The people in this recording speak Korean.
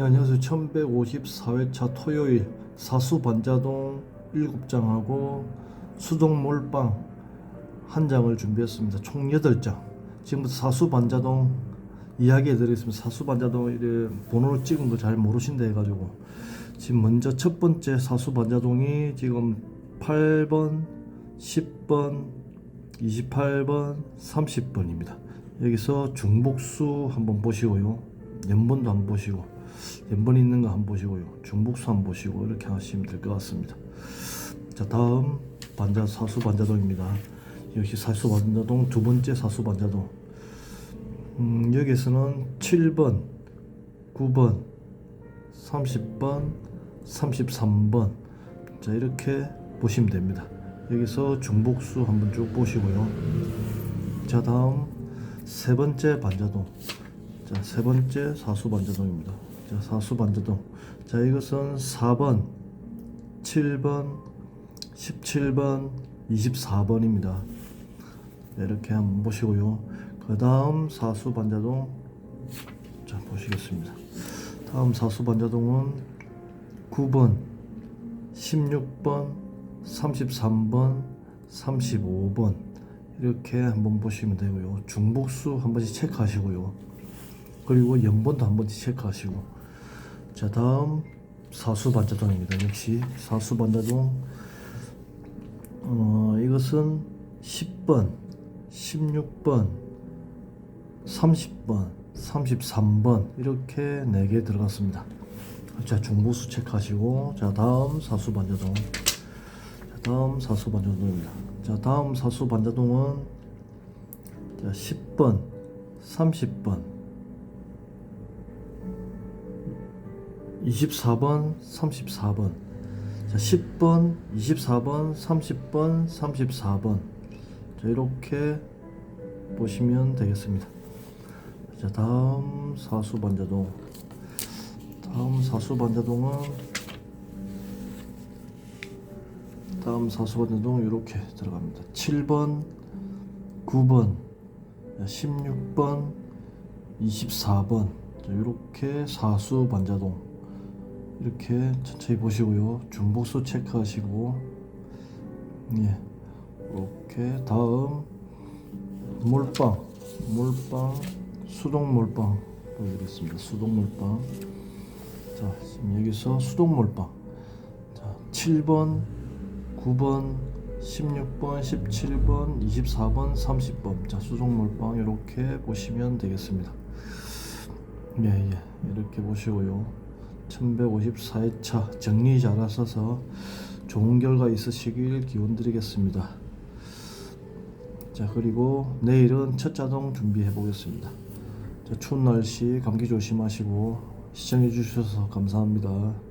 네, 안녕하세요. 1154회차 토요일 사수 반자동 7장하고 수동 몰빵 한 장을 준비했습니다. 총 8장. 지금부터 사수 반자동 이야기해 드리겠습니다. 사수 반자동 이래 번호를 찍은 거 잘 모르신다 해 가지고 지금 먼저 첫 번째 사수 반자동이 지금 8번, 10번, 28번, 30번입니다. 여기서 중복수 한번 보시고요. 연번도 한번 보시고 연번 있는 거 한번 보시고요. 중복수 한번 보시고 이렇게 하시면 될 것 같습니다. 자 다음 반자 사수 반자동입니다. 역시 사수 반자동 두 번째 사수 반자동. 음, 여기서는 7번, 9번, 30번, 33번 자 이렇게 보시면 됩니다. 여기서 중복수 한번 쭉 보시고요. 자 다음 세 번째 반자동. 자, 세 번째 사수 반자동입니다. 자, 사수 반자동. 자, 이것은 4번, 7번, 17번, 24번입니다. 이렇게 한번 보시고요. 그 다음 사수 반자동. 자, 보시겠습니다. 다음 사수 반자동은 9번, 16번, 33번, 35번. 이렇게 한번 보시면 되고요. 중복수 한 번씩 체크하시고요. 그리고 연번도 한 번씩 체크하시고. 자, 다음 사수 반자동입니다. 역시 사수 반자동. 어, 이것은 10번, 16번, 30번, 33번 이렇게 4개 들어갔습니다. 자, 중복수 체크하시고 자, 다음 사수 반자동. 자, 다음 사수 반자동입니다. 자, 다음 사수 반자동은 자, 10번, 30번, 24번, 34번. 자, 10번, 24번, 30번, 34번. 자, 이렇게 보시면 되겠습니다. 자, 다음 사수 반자동. 다음 사수 반자동은 다음 사수반자동 이렇게 들어갑니다. 7번, 9번, 16번, 24번 이렇게 사수 반자동 이렇게 천천히 보시고요. 중복수 체크하시고 예 이렇게 다음 몰빵 몰빵 수동 몰빵 보여드리겠습니다. 수동 몰빵 자 지금 여기서 수동 몰빵 자 7번 9번, 16번, 17번, 24번, 30번. 자, 수송 몰빵 이렇게 보시면 되겠습니다. 예, 예. 이렇게 보시고요. 1154회차 정리 잘 하셔서 좋은 결과 있으시길 기원 드리겠습니다. 자, 그리고 내일은 첫 자동 준비해 보겠습니다. 자, 추운 날씨 감기 조심하시고 시청해 주셔서 감사합니다.